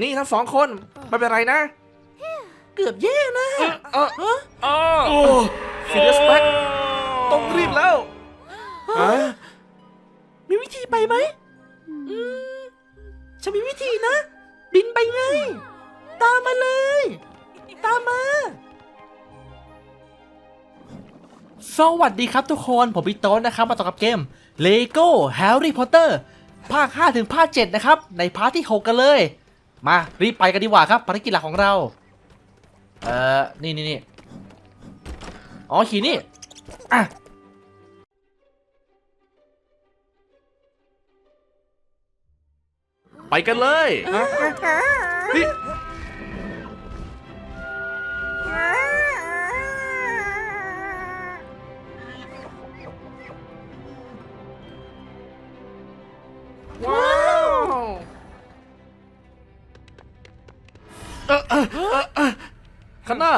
นี่ทั้งสองคนไม่เป็นไรนะ เกือบแย่นะเออเออโอ้ซีเรียสแบ็กต้องรีบแล้วฮะมีวิธีไปไหมอืมฉันมีวิธีนะ บินไปไง ตามมาเลย ตามมา สวัสดีครับทุกคน ผมพี่โต้นนะครับ มาต่อกับเกม Lego Harry Potter ภาค 5 ถึงภาค 7 นะครับ ในพาร์ทที่ 6 กันเลย มารีบไปกันดีกว่าครับภารกิจหลักของเรา เอ่อ นี่นี่นี่อ๋อขี่นี่อะไปกันเลยนี่ว้า ออเออเออเออข้างหน้า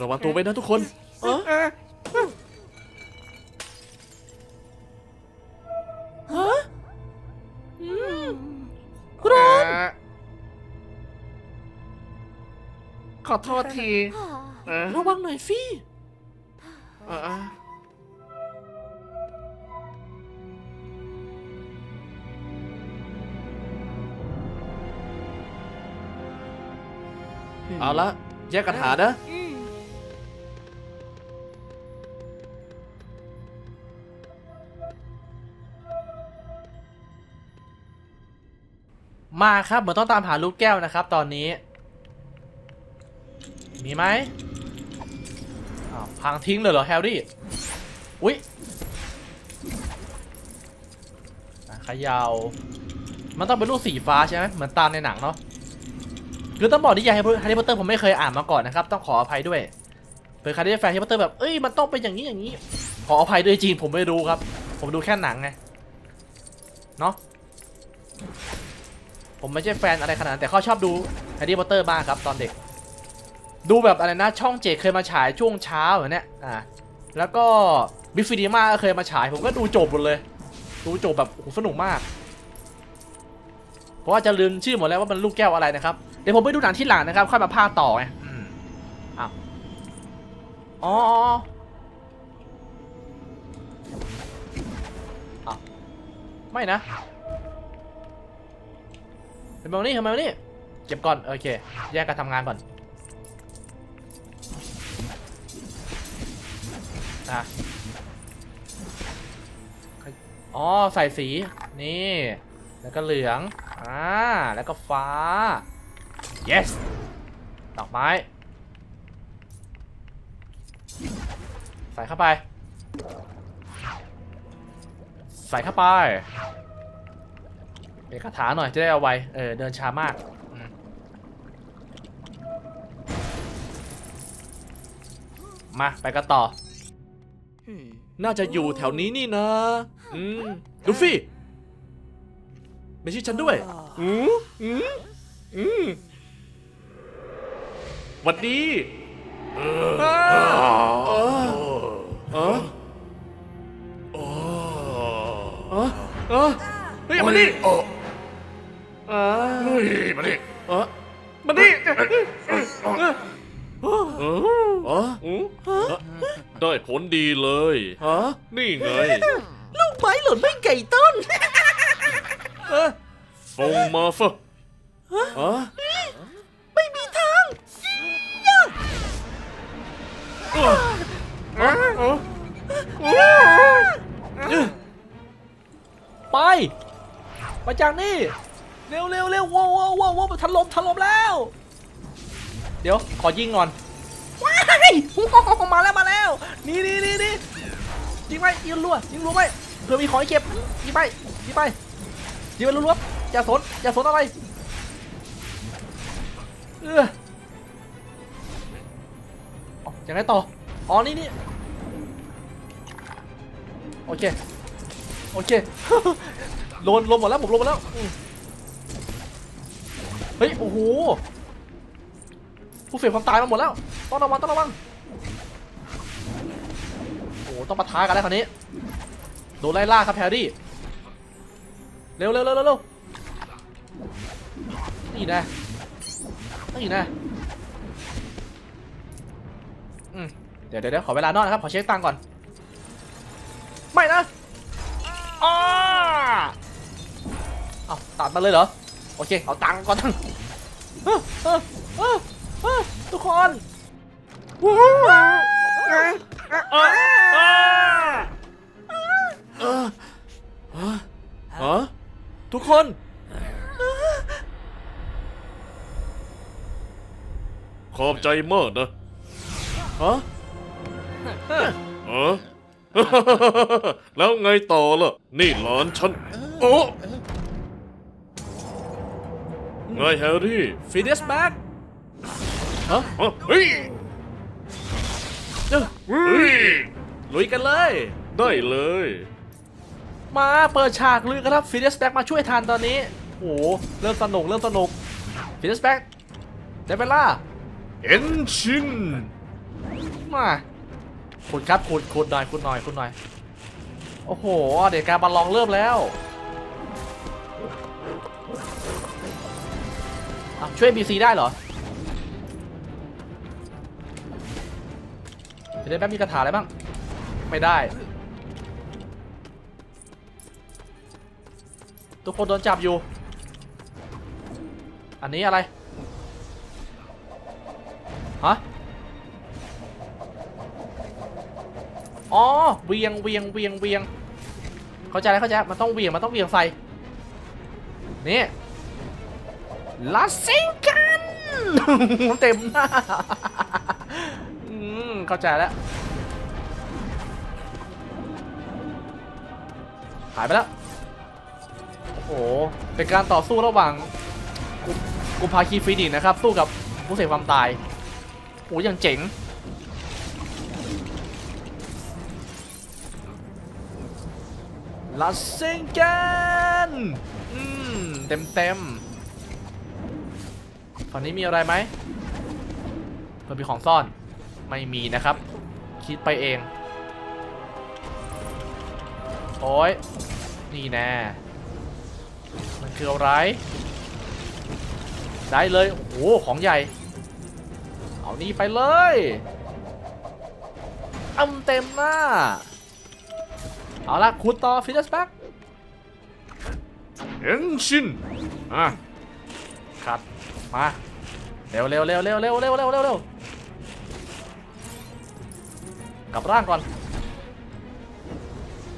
ระวังตัวไว้นะทุกคน เออฮะอืมกรอนขอโทษที ระวังหน่อยสิ เอาละแยกกันหานะมาครับ เหมือนต้องตามหาลูกแก้วนะครับ ตอนนี้ มีไหมอ้าวพังทิ้งเลยเหรอแฮร์รี่ อุ๊ยขยาว มันต้องเป็นลูกสีฟ้าใช่ไหมเหมือนตามในหนังเนาะ คือต้องบอกนิยายแฮร์รี่พอตเตอร์ผมไม่เคยอ่านมาก่อนนะครับ ต้องขออภัยด้วยเผื่อใครที่แฟนแฮร์รี่พอตเตอร์แบบเอ้ยมันต้องเป็นอย่างนี้อย่างนี้ ขออภัยด้วยจริงผมไม่รู้ครับ ผมดูแค่หนังไงเนาะผมไม่ใช่แฟนอะไรขนาดนั้นแต่เขาชอบดูแฮร์รี่พอตเตอร์มากครับตอนเด็ก ดูแบบอะไรนะช่องเจเคยมาฉายช่วงเช้าอย่างเนี้ยอ่าแล้วก็บิฟฟิดีมาก็เคยมาฉาย ผมก็ดูจบหมดเลย ดูจบแบบโอ้โหสนุกมาก เพราะว่าจะลืมชื่อหมดแล้วว่ามันลูกแก้วอะไรนะครับ เดี๋ยวผมไปดูหนังที่หลังนะครับ ค่อยมาพากต่อไงอืมอ้าวอ๋ออ๋ออ้าวไม่นะเป็นมองนี่ทำไมวะนี่ เก็บก่อน โอเค แยกกันทำงานก่อนอะอ๋อ ใส่สี นี่ แล้วก็เหลือง อ่า แล้วก็ฟ้า yes ดอกไม้ ใส่เข้าไป ใส่เข้าไปเป็นคาถาหน่อยจะได้เอาไว้เออเดินช้ามากอืมมาไปกันต่อ น่าจะอยู่แถวนี้นี่นะ อืมลูฟี่ ไม่ใช่ฉันด้วย อืมอืมอืม หวัดดีเออเออเออเออเออเฮ้ยมาดิเออเฮ้ยมาดิเออมาดิเออเออได้ผลดีเลยฮะนี่ไง ลูกไม้หล่นไม่ไก่ต้นฟงมาฟะฮะ ไปไปจากนี่ เร็วเร็วเร็วว้าวว้าวว้าวว้าวถล่มถล่มแล้ว เดี๋ยว ขอยิงก่อนว้ายมาแล้วมาแล้ว นี่นี่นี่นี่ยิงไปยิงรัวยิงรัวไปเผื่อมีของให้เก็บยิงไปยิงไปยิงไปรัวๆอย่าสนอย่าสนอะไรเออ ยังไงต่อ อ๋อ นี่นี่โอเค โอเค โลนลนหมดแล้ว ผมโลนหมดแล้ว เฮ้ย โอ้โห ผู้เสียความตายมาหมดแล้ว ต้องระวังต้องระวัง โอ้ต้องปะทะกันแล้วคราวนี้ โดนไล่ล่าครับแพรรี่ เร็วเร็วเร็วเร็วเร็วนี่นะนี่นะอืมเดี๋ยวเดี๋ยวเดี๋ยวขอเวลานอกนะครับ ขอเช็คตังก่อน ไม่นะอ้าเอาตัดมาเลยเหรอ โอเค เอาตังก่อนเอ้อเอ้อเอ้อเอ้อทุกคนวู้ฮู้เอ้อเอ้อเอ้อฮะทุกคนขอบใจมากนะฮะ เออ แล้วไงต่อล่ะ นี่หลานฉัน โอ้ไงแฮร์รี่ ฟินิสแบ็กฮะเฮ้ยเฮ้ย ลุยกันเลย ได้เลย มาเปิดฉากลุยกันครับฟินิสแบ็กมาช่วยทันตอนนี้ โอ้โหเริ่มสนุกเริ่มสนุกฟินิสแบ็กเดเวล่าเอ็นชินมา ขุดครับขุดขุดหน่อยขุดหน่อยขุดหน่อย โอ้โห เดี๋ยวการบอลลองเริ่มแล้วช่วย BC ได้เหรอจะได้แป๊บมีคาถาอะไรบ้าง ไม่ได้ ทุกคนโดนจับอยู่ อันนี้อะไร ฮะ อ๋อเวียงเวียงเวียงเวียงเข้าใจแล้วเข้าใจแล้วมันต้องเวียงมันต้องเวียงใส่นี่ลาซิงกันเต็มหน้าเข้าใจแล้วหายไปแล้วโอ้โหเป็นการต่อสู้ระหว่างกุกุมภาคีฟีนิกนะครับ สู้กับผู้เสพความตายโอ้ยยังเจ๋ง ลาเซงกันอืมเต็มเต็มฝั่งนี้มีอะไรไหมเพื่อมีของซ่อนไม่มีนะครับ คิดไปเอง โอ้ยนี่แน่มันคืออะไร ได้เลยโอ้โหของใหญ่ เอานี่ไปเลยอำเต็มหน้า เอาละขุดต่อฟิสแบ็กเอ็นชินอะครับมาเร็วเร็วเร็วเร็วเร็วเร็วเร็วเร็วเร็วกลับร่างก่อน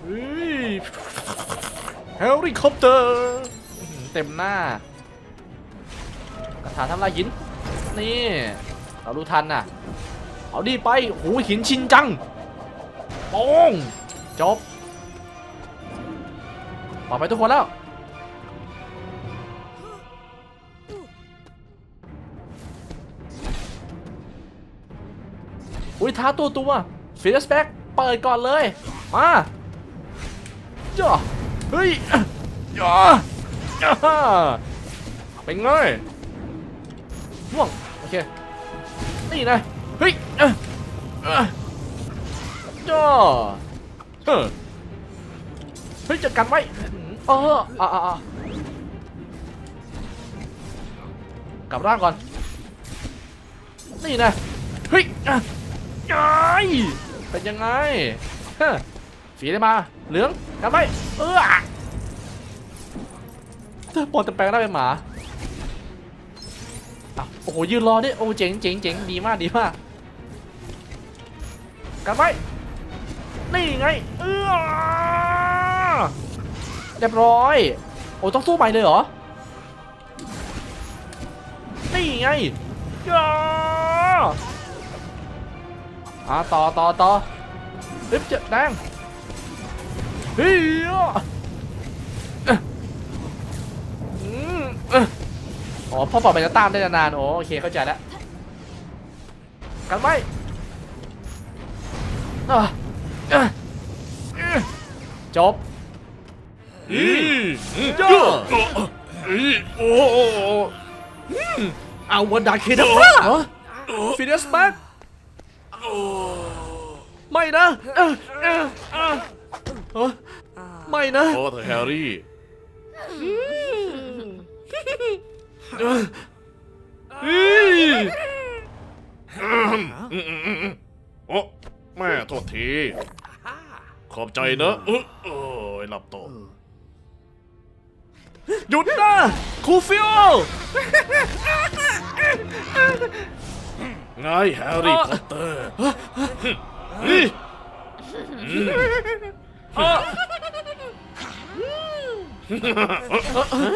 เฮ้ยเฮลิคอปเตอร์เต็มหน้ากระถาทำลายหิน นี่เรารู้ทันน่ะ เอาดีไปโอ้โหหินชินจังโป้ง ปลอดไปทุกคนแล้ว อุ้ยท้าตัวตัวฟิลสแบ็กเปิดก่อนเลย มาจ้าเฮ้ยจ้าจ้าเป็นไงม่วง โอเค นี่นะ เฮ้ยเจ้าเฮ้อเฮ้ยจัดการไว้ เอออ่าอ่าอ่ากลับร่างก่อน นี่นะ เฮ้ยย้ายเป็นยังไงฮะฝีได้มา เหลืองกันไปเออเธอปนแต่แปลงได้เป็นหมาโอ้โหยืนรอดิโอ้เจ๋งเจ๋งเจ๋งดีมากดีมากกันไปนี่ไงเออ เรียบร้อย โอ้ต้องสู้ใหม่เลยเหรอ นี่ไงย้าอ่าต่อต่อต่อลิฟต์เจ็ดแดงเฮ้ยอ๋ออ๋อพ่อปอบไปจะตามได้นานๆโอโอเคเข้าใจแล้วกันไว้อ่จบ อีอืมย่าย่าอีโอ้โอ้โอ้เอาวันดาเคดับฟ้าฟิเนสแบ็กไม่นะเออเอไม่นะพอเถอแฮร์รี่โอ้แม่โทษที ขอบใจนะเออเอยหลับต่อ หยุดนะครูฟิโอไงแฮร์รี่พอตเตอร์เฮ้ย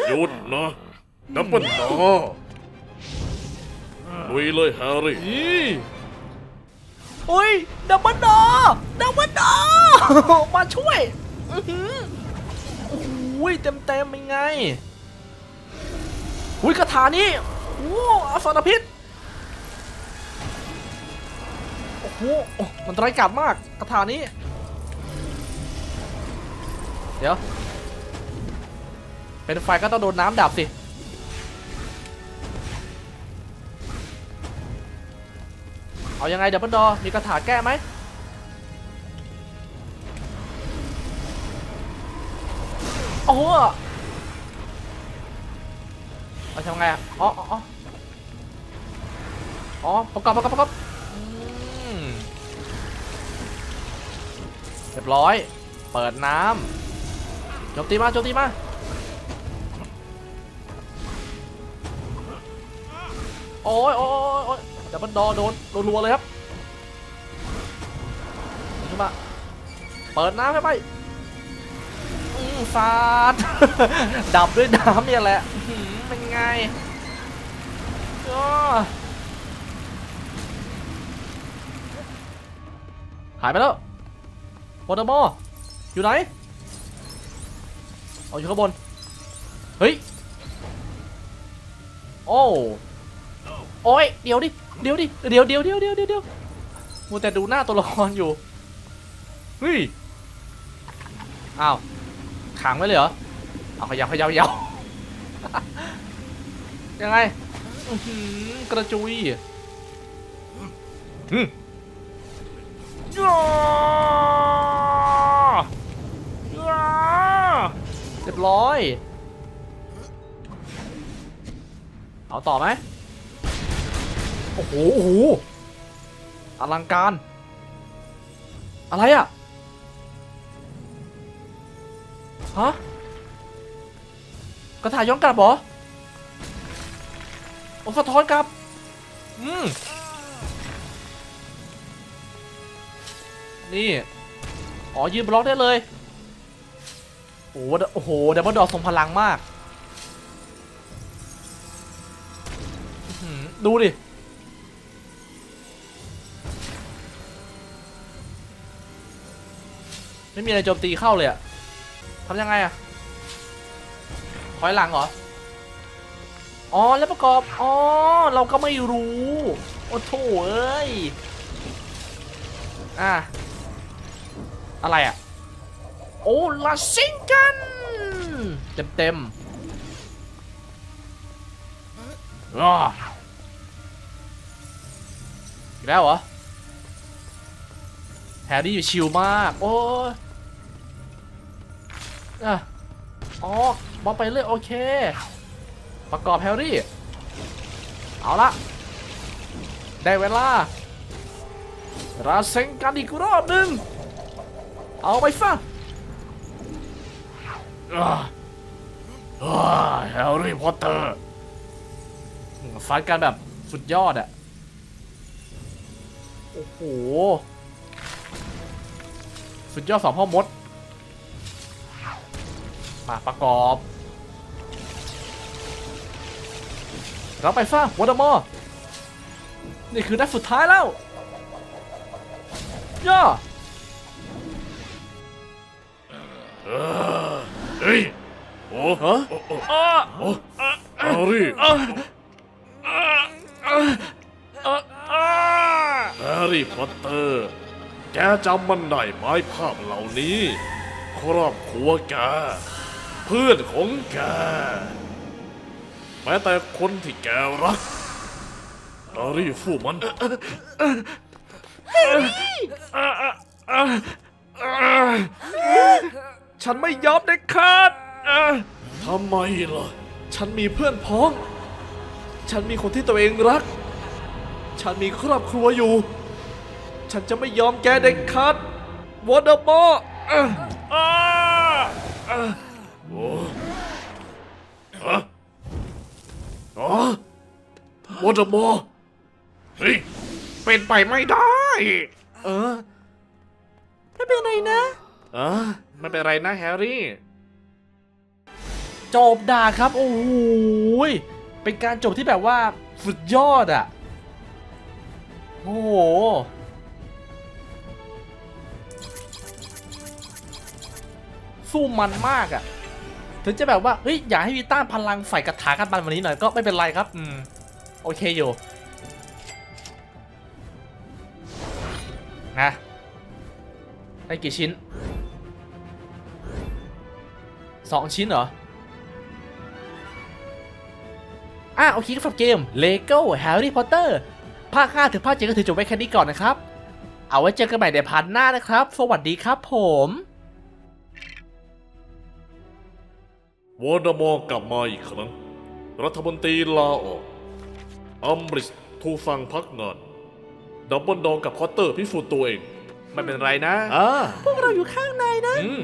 หยุดนะดับเบิลดอลุยเลยแฮร์รี่นี่โอ้ยดับเบิลดอดับเบิลดอมาช่วย อื้ยเต็มเต็มๆเป็นไงอุ้ยคาถานี้โอ้อสรพิษโอ้โหมันร้ายกาจมากคาถานี้ เดี๋ยว เป็นไฟก็ต้องโดนน้ำดับสิเอายังไงเดับเบิลดอมีคาถาแก้ไหม อ้โหเอาทำไงอะอ๋ออ๋ออ๋อประกอบประกอบประกอบเรียบร้อย เปิดน้ำโจมตีมาโจมตีมาโอ้ยโอ้ยโอ้ยดับเบิลดอโดนโดนรัวเลยครับขึ้นมาเปิดน้ำให้ไป อืมฟาดดับด้วยน้ำเนี่ยแหละเป็นไงหายไปแล้ววอเตอร์มออยู่ไหนเอาอยู่ข้างบน เฮ้ย โอ้โอ้ย เดี๋ยวดิ เดี๋ยวดิ เดี๋ยวเดี๋ยวเดี๋ยวเดี๋ยวเดี๋ยวเดี๋ยวมัวแต่ดูหน้าตัวละครอยู่ เฮ้ย อ้าว ขังไว้เลยเหรอ เอาขยับขยับขยับยังไงอื้อหือกระจุยอืมย่าย่าเรียบร้อย เอาต่อไหมโอ้โหโอ้โหอลังการ อะไรอะ ฮะกระถายย้อนกลับเหรอโอ้สะท้อนกลับ อืม นี่ อ๋อ ยืนบล็อกได้เลย โอ้โหโอ้โหดับเบิลดอทรงพลังมาก ดูดิ ไม่มีอะไรโจมตีเข้าเลยอะ ทำยังไงอะถอยหลังเหรอ อ๋อ แล้วประกอบ อ๋อ เราก็ไม่รู้ โอ้โถเอ้ย อะ อะไรอะโอ้ลาซิงกัน เต็มเต็มๆอ้ออีกแล้วเหรอ แฮร์รี่อยู่ชิลมาก โอ้ อะอ๋อบอไปเรื่อยโอเค ประกอบแฮร์รี่ เอาละ ได้เวลา ราเซงกันอีกรอบหนึ่งเอาไปฟะอ่าอ่าแฮร์รี่พอตเตอร์ฟัดกันแบบสุดยอดอะโอ้โห สุดยอดสองพ่อมด มาประกอบ เราไปฟ้าวอเตอร์มอร์นี่คือนัดสุดท้ายแล้ว ย่อเฮ้ยโอ้ฮะโอ้โอ้อ้าโอ้แฮร์รี่อ้าอ้าอ้าแฮร์รี่พอตเตอร์ แกจำมันได้ไหมภาพเหล่านี้ ครอบครัวแก พื่อนของแก แม้แต่คนที่แกรักแฮร์รี่ฟู่มันฉันไม่ยอมเด็ดขาดทำไมล่ะ ฉันมีเพื่อนพ้อง ฉันมีคนที่ตัวเองรัก ฉันมีครอบครัวอยู่ ฉันจะไม่ยอมแกเด็ดขาดวอเดอร์บอะอะอะโอ้อะอ๋อวอเดอร์บอเฮ้ย เป็นไปไม่ได้ เออ ไม่เป็นไรนะ เออไม่เป็นไรนะแฮร์รี่ จบด่าครับ โอ้โหยเป็นการจบที่แบบว่าสุดยอดอะ โอ้โห สู้มันมากอะ ถึงจะแบบว่าเฮ้ยอยากให้มีต้านพลังฝ่ายกระถากันบันวันนี้หน่อยก็ไม่เป็นไรครับ อืม โอเคอยู่นะได้กี่ชิ้นสองชิ้นเหรออะโอเคก็ฝากเกม Lego Harry Potter ภาค5ถึงภาค7ก็ถือจบไว้แค่นี้ก่อนนะครับ เอาไว้เจอกันใหม่ในพาร์ทหน้านะครับ สวัสดีครับผม วอร์ดมอร์กลับมาอีกครั้ง รัฐมนตรีลาออก อัมบริสถูกสั่งพักงาน ดับเบิลดองกับพอตเตอร์พิสูจน์ตัวเอง ไม่เป็นไรนะ อ่า พวกเราอยู่ข้างในนะ อืม